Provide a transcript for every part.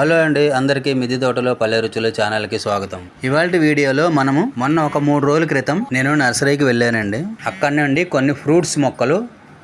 Hello అండి అందరికీ మిది తోటలో పల్లె రుచులు ఛానల్కి స్వాగతం. ఇవాళ వీడియోలో మనము మొన్న ఒక మూడు రోజుల క్రితం నేను నర్సరీకి వెళ్ళానండి. అక్కడ నుండి కొన్ని ఫ్రూట్స్ మొక్కలు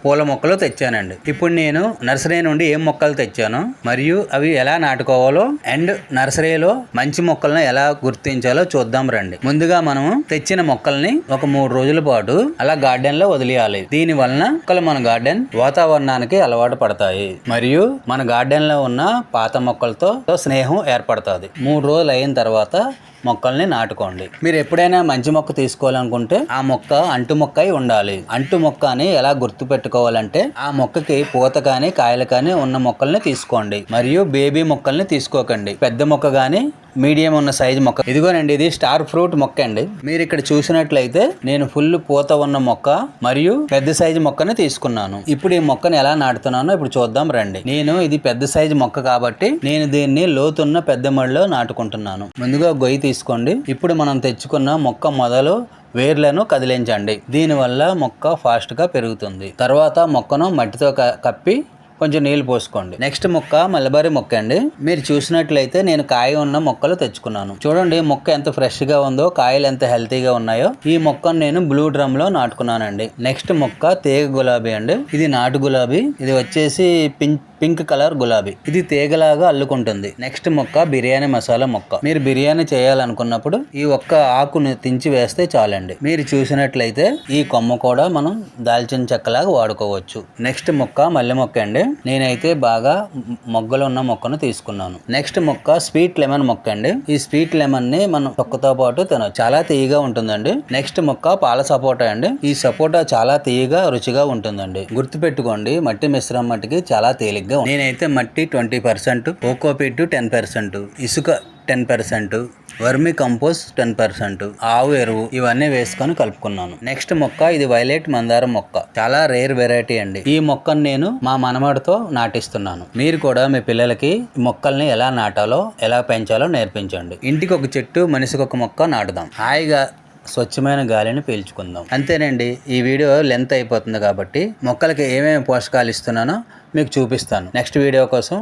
పూల మొక్కలు తెచ్చానండి. ఇప్పుడు నేను నర్సరీ నుండి ఏం మొక్కలు తెచ్చాను మరియు అవి ఎలా నాటుకోవాలో అండ్ నర్సరీలో మంచి మొక్కలను ఎలా గుర్తించాలో చూద్దాం రండి. ముందుగా మనము తెచ్చిన మొక్కల్ని ఒక మూడు రోజుల పాటు అలా గార్డెన్లో వదిలేయాలి. దీని వలన మొక్కలు మన గార్డెన్ వాతావరణానికి అలవాటు పడతాయి. మరియు మన గార్డెన్లో ఉన్న పాత మొక్కలతో స్నేహం ఏర్పడుతుంది. మూడు రోజులు అయిన తర్వాత మొక్కల్ని నాటుకోండి. మీరు ఎప్పుడైనా మంచి మొక్క తీసుకోవాలనుకుంటే ఆ మొక్క అంటు మొక్క అయి ఉండాలి. అంటు మొక్క అని ఎలా గుర్తు పెట్టుకోవాలంటే ఆ మొక్కకి పూత కానీ కాయలు కానీ ఉన్న మొక్కల్ని తీసుకోండి. మరియు బేబీ మొక్కల్ని తీసుకోకండి. పెద్ద మొక్క కానీ మీడియం ఉన్న సైజు మొక్క. ఇదిగోనండి ఇది స్టార్ ఫ్రూట్ మొక్క అండి. మీరు ఇక్కడ చూసినట్లయితే నేను ఫుల్ పూత ఉన్న మొక్క మరియు పెద్ద సైజు మొక్కని తీసుకున్నాను. ఇప్పుడు ఈ మొక్కని ఎలా నాటుతున్నానో ఇప్పుడు చూద్దాం రండి. నేను ఇది పెద్ద సైజు మొక్క కాబట్టి నేను దీన్ని లోతున్న పెద్ద మడిలో నాటుకుంటున్నాను. ముందుగా గొయ్యి తీసుకోండి. ఇప్పుడు మనం తెచ్చుకున్న మొక్క మొదలు వేర్లను కదిలించండి. దీనివల్ల మొక్క ఫాస్ట్గా పెరుగుతుంది. తర్వాత మొక్కను మట్టితో క- కప్పి కొంచెం నీళ్ళు పోసుకోండి. నెక్స్ట్ మొక్క మల్లబారి మొక్క అండి. మీరు చూసినట్లయితే నేను కాయ ఉన్న మొక్కలు తెచ్చుకున్నాను. చూడండి మొక్క ఎంత ఫ్రెష్గా ఉందో కాయలు ఎంత హెల్తీగా ఉన్నాయో. ఈ మొక్కను నేను బ్లూ డ్రమ్లో నాటుకున్నానండి. నెక్స్ట్ మొక్క తీగ గులాబీ అండి. ఇది నాటు గులాబీ. ఇది వచ్చేసి పింక్ పింక్ కలర్ గులాబీ. ఇది తీగలాగా అల్లుకుంటుంది. నెక్స్ట్ మొక్క బిర్యానీ మసాలా మొక్క. మీరు బిర్యానీ చేయాలనుకున్నప్పుడు ఈ ఒక్క ఆకును తించి వేస్తే చాలండి. మీరు చూసినట్లయితే ఈ కొమ్మ కూడా మనం దాల్చిన చెక్కలాగా వాడుకోవచ్చు. నెక్స్ట్ మొక్క మల్లె మొక్క అండి. నేనైతే బాగా మొగ్గలు ఉన్న మొక్కను తీసుకున్నాను. నెక్స్ట్ మొక్క స్వీట్ లెమన్ మొక్క అండి. ఈ స్వీట్ లెమన్ని మనం తొక్కతో పాటు తిన చాలా తీయగా ఉంటుందండి. నెక్స్ట్ మొక్క పాల సపోటా అండి. ఈ సపోటా చాలా తీయగా రుచిగా ఉంటుందండి. గుర్తుపెట్టుకోండి మట్టి మిశ్రమం మట్టికి చాలా తేలిక ఉంటుంది. నేనైతే మట్టి twenty percent cocopeat ten percent ఇసుక ten percent vermicompost ten percent ఆవు ఎరువు ఇవన్నీ వేసుకొని కలుపుకున్నాను. నెక్స్ట్ మొక్క ఇది వైలెట్ మందారం మొక్క. చాలా రేర్ వెరైటీ అండి. ఈ మొక్కను నేను మా మనమడితో నాటిస్తున్నాను. మీరు కూడా మీ పిల్లలకి మొక్కల్ని ఎలా నాటాలో ఎలా పెంచాలో నేర్పించండి. ఇంటికి ఒక చెట్టు మనిషికి ఒక మొక్క నాటుదాం. హాయిగా స్వచ్ఛమైన గాలిని పీల్చుకుందాం. అంతేనండి ఈ వీడియో లెంత్ అయిపోతుంది కాబట్టి మొక్కలకి ఏమేమి పోషకాలు ఇస్తున్నానో మీకు చూపిస్తాను. నెక్స్ట్ వీడియో కోసం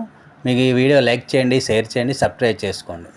మీకు ఈ వీడియో లైక్ చేయండి షేర్ చేయండి సబ్స్క్రైబ్ చేసుకోండి.